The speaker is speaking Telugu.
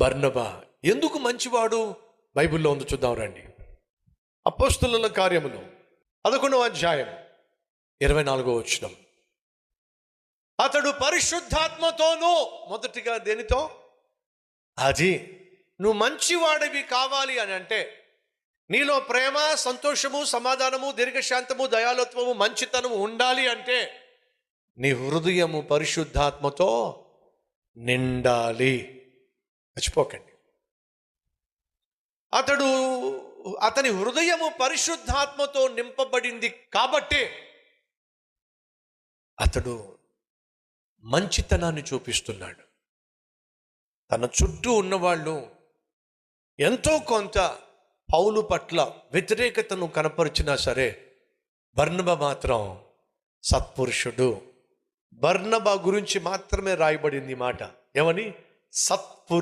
బర్నబా ఎందుకు మంచివాడు? బైబిల్లో ఉంది చూద్దాం రండి. అపోస్తుల కార్యములు పదకొండవ అధ్యాయం ఇరవై నాలుగో వచ్చినం అతడు పరిశుద్ధాత్మతోనూ మొదటిగా దేనితో? అది నువ్వు మంచివాడివి కావాలి అని అంటే నీలో ప్రేమ సంతోషము సమాధానము దీర్ఘశాంతము దయాలత్వము మంచితనము ఉండాలి అంటే నీ హృదయము పరిశుద్ధాత్మతో నిండాలి. మర్చిపోకండి. అతడు అతని హృదయము పరిశుద్ధాత్మతో నింపబడింది కాబట్టే అతడు మంచితనాన్ని చూపిస్తున్నాడు. తన చుట్టూ ఉన్నవాళ్ళు ఎంతో కొంత పౌలు పట్ల వ్యతిరేకతను కనపరిచినా సరే బర్ణబ మాత్రం సత్పురుషుడు. బర్ణబ గురించి మాత్రమే రాయబడింది మాట. ఏమని? సత్పురుషుడు